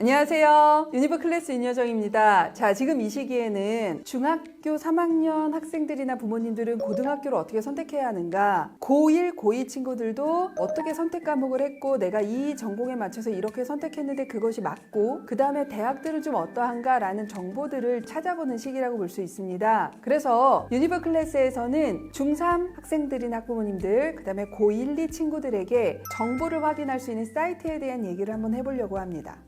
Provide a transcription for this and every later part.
안녕하세요. 유니버 클래스 윤여정입니다. 자, 지금 이 시기에는 중학교 3학년 학생들이나 부모님들은 고등학교를 어떻게 선택해야 하는가, 고1, 고2 친구들도 어떻게 선택 과목을 했고, 내가 이 전공에 맞춰서 이렇게 선택했는데 그것이 맞고, 그 다음에 대학들은 좀 어떠한가라는 정보들을 찾아보는 시기라고 볼 수 있습니다. 그래서 유니버 클래스에서는 중3 학생들이나 학부모님들, 그 다음에 고1, 2 친구들에게 정보를 확인할 수 있는 사이트에 대한 얘기를 한번 해보려고 합니다.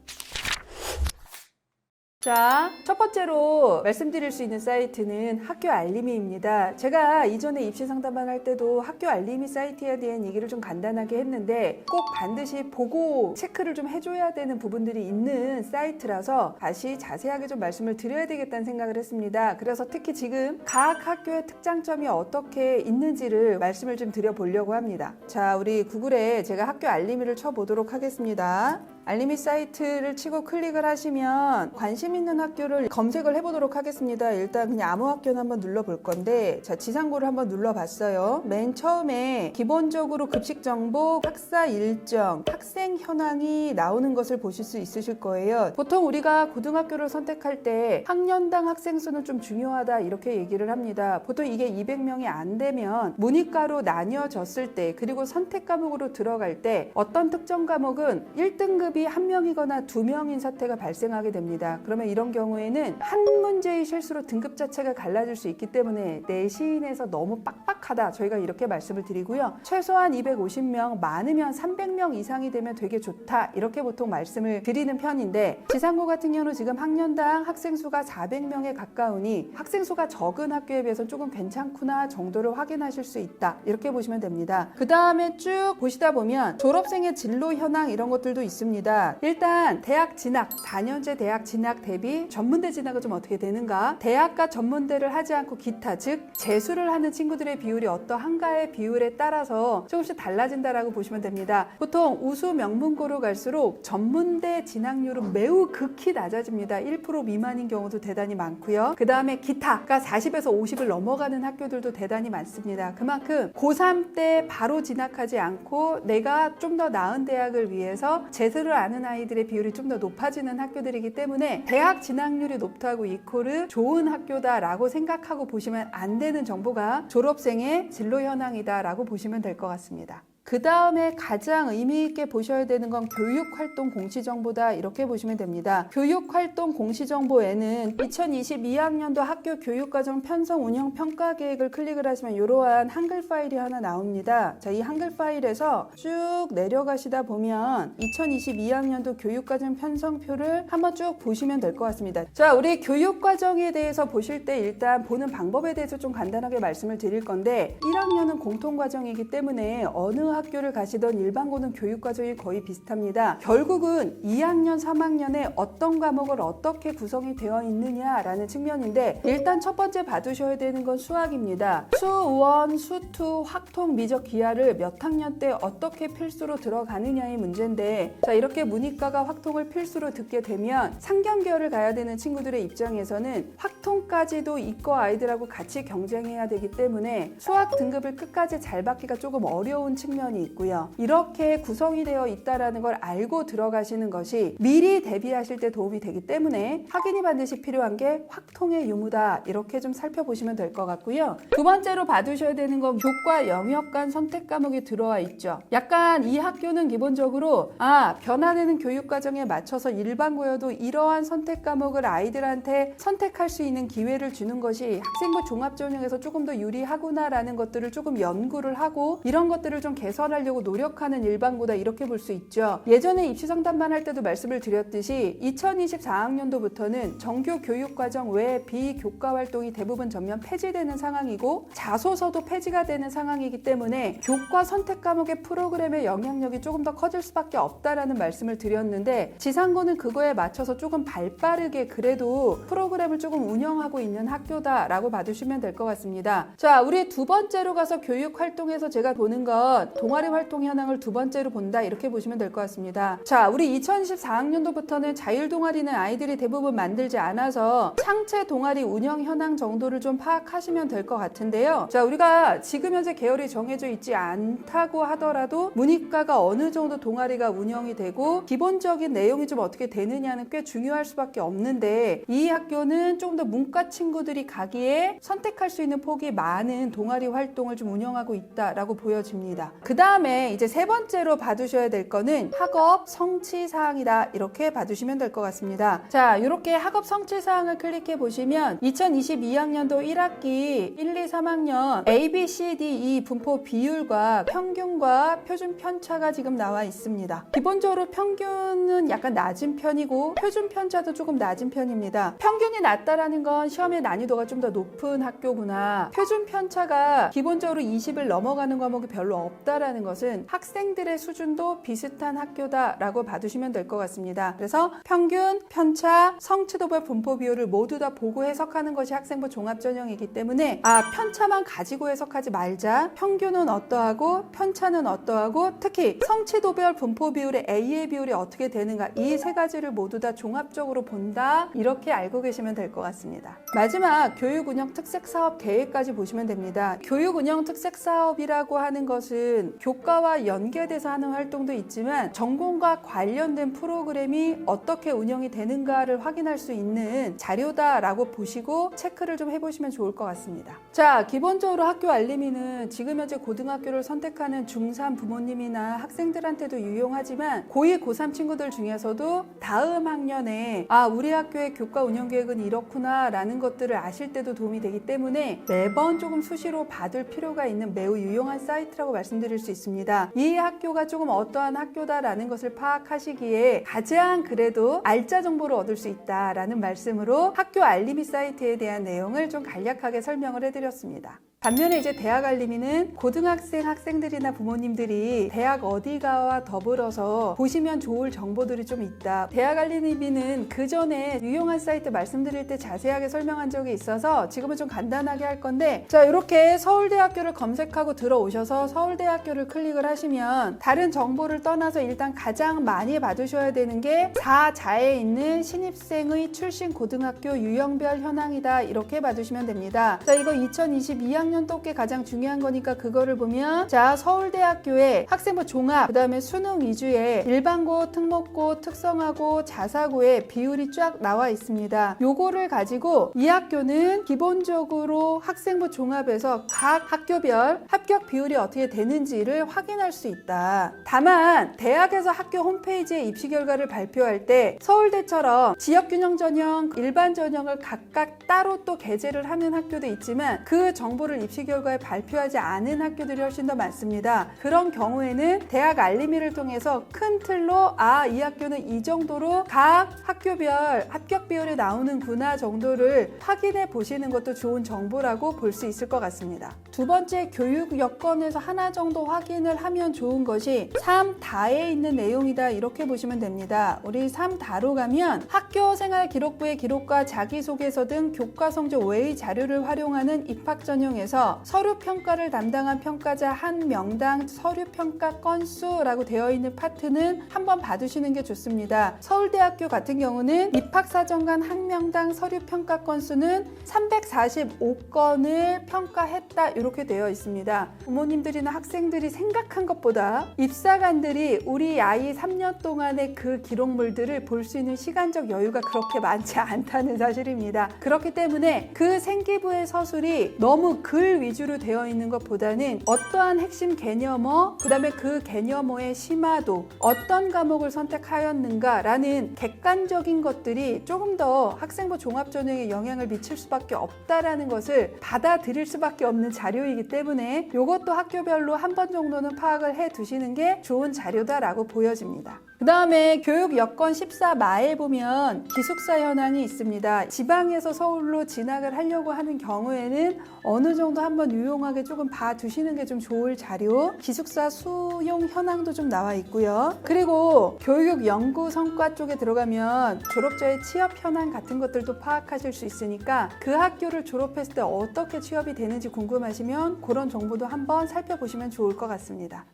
자, 첫 번째로 말씀드릴 수 있는 사이트는 학교 알림이입니다. 제가 이전에 입시 상담을 할 때도 학교 알림이 사이트에 대한 얘기를 좀 간단하게 했는데 꼭 반드시 보고 체크를 좀 해줘야 되는 부분들이 있는 사이트라서 다시 자세하게 좀 말씀을 드려야 되겠다는 생각을 했습니다. 그래서 특히 지금 각 학교의 특장점이 어떻게 있는지를 말씀을 좀 드려보려고 합니다. 자, 우리 구글에 제가 학교 알림이를 쳐보도록 하겠습니다. 알림이 사이트를 치고 클릭을 하시면 관심 있는 학교를 검색을 해보도록 하겠습니다. 일단 그냥 아무 학교나 한번 눌러볼 건데 자 지상고를 한번 눌러봤어요. 맨 처음에 기본적으로 급식 정보, 학사 일정, 학생 현황이 나오는 것을 보실 수 있으실 거예요. 보통 우리가 고등학교를 선택할 때 학년당 학생 수는 좀 중요하다 이렇게 얘기를 합니다. 보통 이게 200명이 안 되면 문이과로 나뉘어졌을 때 그리고 선택 과목으로 들어갈 때 어떤 특정 과목은 1등급이 한 명이거나 두 명인 사태가 발생하게 됩니다. 그러면 이런 경우에는 한 문제의 실수로 등급 자체가 갈라질 수 있기 때문에 내신에서 너무 빡빡하다 저희가 이렇게 말씀을 드리고요. 최소한 250명 많으면 300명 이상이 되면 되게 좋다 이렇게 보통 말씀을 드리는 편인데 지상고 같은 경우는 지금 학년당 학생 수가 400명에 가까우니 학생 수가 적은 학교에 비해서 조금 괜찮구나 정도를 확인하실 수 있다 이렇게 보시면 됩니다. 그 다음에 쭉 보시다 보면 졸업생의 진로 현황 이런 것들도 있습니다. 일단 대학 진학 4년제 대학 진학 대비 전문대 진학은 좀 어떻게 되는가? 대학과 전문대를 하지 않고 기타 즉 재수를 하는 친구들의 비율이 어떠한가의 비율에 따라서 조금씩 달라진다라고 보시면 됩니다. 보통 우수 명문고로 갈수록 전문대 진학률은 매우 극히 낮아집니다. 1% 미만인 경우도 대단히 많고요. 그 다음에 기타가 40에서 50을 넘어가는 학교들도 대단히 많습니다. 그만큼 고3 때 바로 진학하지 않고 내가 좀 더 나은 대학을 위해서 재수를 아는 아이들의 비율이 좀 더 높아지는 학교들이기 때문에 대학 진학률이 높다고 이코르 좋은 학교다라고 생각하고 보시면 안 되는 정보가 졸업생의 진로 현황이다라고 보시면 될 것 같습니다. 그 다음에 가장 의미 있게 보셔야 되는 건 교육활동 공시정보다 이렇게 보시면 됩니다. 교육활동 공시정보에는 2022학년도 학교 교육과정 편성 운영 평가 계획을 클릭을 하시면 이러한 한글 파일이 하나 나옵니다. 자, 이 한글 파일에서 쭉 내려가시다 보면 2022학년도 교육과정 편성표를 한번 쭉 보시면 될 것 같습니다. 자, 우리 교육과정에 대해서 보실 때 일단 보는 방법에 대해서 좀 간단하게 말씀을 드릴 건데 1학년은 공통과정이기 때문에 어느 학 교를 가시던 일반고는 교육과정이 거의 비슷합니다. 결국은 2학년, 3학년에 어떤 과목을 어떻게 구성이 되어 있느냐라는 측면인데 일단 첫 번째 봐두셔야 되는 건 수학입니다. 수1, 수2, 확통, 미적, 기하를 몇 학년 때 어떻게 필수로 들어가느냐의 문제인데 자 이렇게 문이과가 확통을 필수로 듣게 되면 상경계열을 가야 되는 친구들의 입장에서는 확통까지도 이과 아이들하고 같이 경쟁해야 되기 때문에 수학 등급을 끝까지 잘 받기가 조금 어려운 측면이 있고요. 이렇게 구성이 되어 있다라는 걸 알고 들어가시는 것이 미리 대비하실 때 도움이 되기 때문에 확인이 반드시 필요한 게 확통의 유무다 이렇게 좀 살펴보시면 될 것 같고요. 두 번째로 봐두셔야 되는 건 교과 영역 간 선택 과목이 들어와 있죠. 약간 이 학교는 기본적으로 아 변화되는 교육 과정에 맞춰서 일반 고여도 이러한 선택 과목을 아이들한테 선택할 수 있는 기회를 주는 것이 학생부 종합 전형에서 조금 더 유리하구나라는 것들을 조금 연구를 하고 이런 것들을 좀 개선 하려고 노력하는 일반고다 이렇게 볼 수 있죠. 예전에 입시 상담만 할 때도 말씀을 드렸듯이 2024학년도부터는 정규 교육 과정 외에 비교과 활동이 대부분 전면 폐지되는 상황이고 자소서도 폐지가 되는 상황이기 때문에 교과 선택 과목의 프로그램의 영향력이 조금 더 커질 수밖에 없다라는 말씀을 드렸는데 지상고는 그거에 맞춰서 조금 발빠르게 그래도 프로그램을 조금 운영하고 있는 학교다라고 봐주시면 될 것 같습니다. 자, 우리 두 번째로 가서 교육 활동에서 제가 보는 것 동아리 활동 현황을 두 번째로 본다 이렇게 보시면 될 것 같습니다. 자, 우리 2024학년도부터는 자율 동아리는 아이들이 대부분 만들지 않아서 상체 동아리 운영 현황 정도를 좀 파악하시면 될 것 같은데요. 자, 우리가 지금 현재 계열이 정해져 있지 않다고 하더라도 문이과가 어느 정도 동아리가 운영이 되고 기본적인 내용이 좀 어떻게 되느냐는 꽤 중요할 수밖에 없는데 이 학교는 조금 더 문과 친구들이 가기에 선택할 수 있는 폭이 많은 동아리 활동을 좀 운영하고 있다라고 보여집니다. 그 다음에 이제 세 번째로 봐두셔야 될 거는 학업 성취 사항이다 이렇게 봐두시면 될 것 같습니다. 자, 이렇게 학업 성취 사항을 클릭해 보시면 2022학년도 1학기 1, 2, 3학년 A, B, C, D, E 분포 비율과 평균과 표준 편차가 지금 나와 있습니다. 기본적으로 평균은 약간 낮은 편이고 표준 편차도 조금 낮은 편입니다. 평균이 낮다라는 건 시험의 난이도가 좀 더 높은 학교구나. 표준 편차가 기본적으로 20을 넘어가는 과목이 별로 없다 라는 것은 학생들의 수준도 비슷한 학교다라고 봐두시면 될 것 같습니다. 그래서 평균, 편차, 성취도별 분포 비율을 모두 다 보고 해석하는 것이 학생부 종합 전형이기 때문에 아 편차만 가지고 해석하지 말자. 평균은 어떠하고 편차는 어떠하고 특히 성취도별 분포 비율의 A의 비율이 어떻게 되는가 이 세 가지를 모두 다 종합적으로 본다 이렇게 알고 계시면 될 것 같습니다. 마지막 교육 운영 특색 사업 계획까지 보시면 됩니다. 교육 운영 특색 사업이라고 하는 것은 교과와 연계돼서 하는 활동도 있지만 전공과 관련된 프로그램이 어떻게 운영이 되는가를 확인할 수 있는 자료다라고 보시고 체크를 좀 해보시면 좋을 것 같습니다. 자, 기본적으로 학교 알림이는 지금 현재 고등학교를 선택하는 중3 부모님이나 학생들한테도 유용하지만 고2, 고3 친구들 중에서도 다음 학년에 아, 우리 학교의 교과 운영 계획은 이렇구나 라는 것들을 아실 때도 도움이 되기 때문에 매번 조금 수시로 받을 필요가 있는 매우 유용한 사이트라고 말씀드릴 수 있습니다. 이 학교가 조금 어떠한 학교다라는 것을 파악하시기에 가장 그래도 알짜 정보를 얻을 수 있다라는 말씀으로 학교 알림이 사이트에 대한 내용을 좀 간략하게 설명을 해드렸습니다. 반면에 이제 대학 알림이는 고등학생 학생들이나 부모님들이 대학 어디가와 더불어서 보시면 좋을 정보들이 좀 있다. 대학 알림이는 그 전에 유용한 사이트 말씀드릴 때 자세하게 설명한 적이 있어서 지금은 좀 간단하게 할 건데 자 이렇게 서울대학교를 검색하고 들어오셔서 서울대학교를 클릭을 하시면 다른 정보를 떠나서 일단 가장 많이 받으셔야 되는 게 4자에 있는 신입생의 출신 고등학교 유형별 현황이다 이렇게 받으시면 됩니다. 자 이거 2022학 년 1학년 똑게 가장 중요한 거니까 그거를 보면 자 서울대학교의 학생부 종합 그 다음에 수능 위주의 일반고, 특목고, 특성화고, 자사고의 비율이 쫙 나와 있습니다. 요거를 가지고 이 학교는 기본적으로 학생부 종합에서 각 학교별 합격 비율이 어떻게 되는지를 확인할 수 있다. 다만 대학에서 학교 홈페이지에 입시 결과를 발표할 때 서울대처럼 지역균형 전형, 일반 전형을 각각 따로 또 게재를 하는 학교도 있지만 그 정보를 입시 결과에 발표하지 않은 학교들이 훨씬 더 많습니다. 그런 경우에는 대학 알림이를 통해서 큰 틀로 아, 이 학교는 이 정도로 각 학교별 합격 비율이 나오는구나 정도를 확인해 보시는 것도 좋은 정보라고 볼 수 있을 것 같습니다. 두 번째 교육 여건에서 하나 정도 확인을 하면 좋은 것이 3다에 있는 내용이다 이렇게 보시면 됩니다. 우리 3다로 가면 학교 생활 기록부의 기록과 자기소개서 등 교과 성적 외의 자료를 활용하는 입학 전형에서 서류 평가를 담당한 평가자 한 명당 서류 평가 건수라고 되어 있는 파트는 한번 봐두시는 게 좋습니다. 서울대학교 같은 경우는 입학사정관 한 명당 서류 평가 건수는 345건을 평가했다 이렇게 되어 있습니다. 부모님들이나 학생들이 생각한 것보다 입사관들이 우리 아이 3년 동안의 그 기록물들을 볼 수 있는 시간적 여유가 그렇게 많지 않다는 사실입니다. 그렇기 때문에 그 생기부의 서술이 너무 글 위주로 되어 있는 것보다는 어떠한 핵심 개념어, 그 다음에 그 개념어의 심화도, 어떤 과목을 선택하였는가라는 객관적인 것들이 조금 더 학생부 종합전형에 영향을 미칠 수밖에 없다라는 것을 받아들일 수밖에 없는 자료이기 때문에 이것도 학교별로 한 번 정도는 파악을 해 두시는 게 좋은 자료다라고 보여집니다. 그 다음에 교육 여건 14마에 보면 기숙사 현황이 있습니다. 지방에서 서울로 진학을 하려고 하는 경우에는 어느 정도 한번 유용하게 조금 봐두시는 게 좀 좋을 자료. 기숙사 수용 현황도 좀 나와 있고요. 그리고 교육 연구 성과 쪽에 들어가면 졸업자의 취업 현황 같은 것들도 파악하실 수 있으니까 그 학교를 졸업했을 때 어떻게 취업이 되는지 궁금하시면 그런 정보도 한번 살펴보시면 좋을 것 같습니다.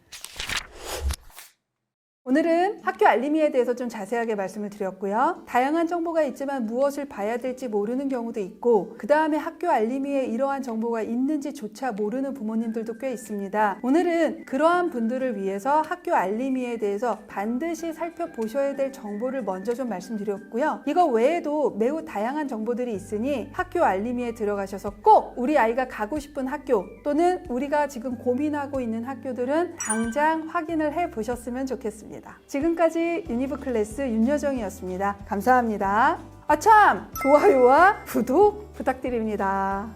오늘은 학교 알림이에 대해서 좀 자세하게 말씀을 드렸고요. 다양한 정보가 있지만 무엇을 봐야 될지 모르는 경우도 있고, 그 다음에 학교 알림이에 이러한 정보가 있는지조차 모르는 부모님들도 꽤 있습니다. 오늘은 그러한 분들을 위해서 학교 알림이에 대해서 반드시 살펴보셔야 될 정보를 먼저 좀 말씀드렸고요. 이거 외에도 매우 다양한 정보들이 있으니 학교 알림이에 들어가셔서 꼭 우리 아이가 가고 싶은 학교 또는 우리가 지금 고민하고 있는 학교들은 당장 확인을 해 보셨으면 좋겠 습니다. 지금까지 유니브 클래스 윤여정이었습니다. 감사합니다. 아참! 좋아요와 구독 부탁드립니다.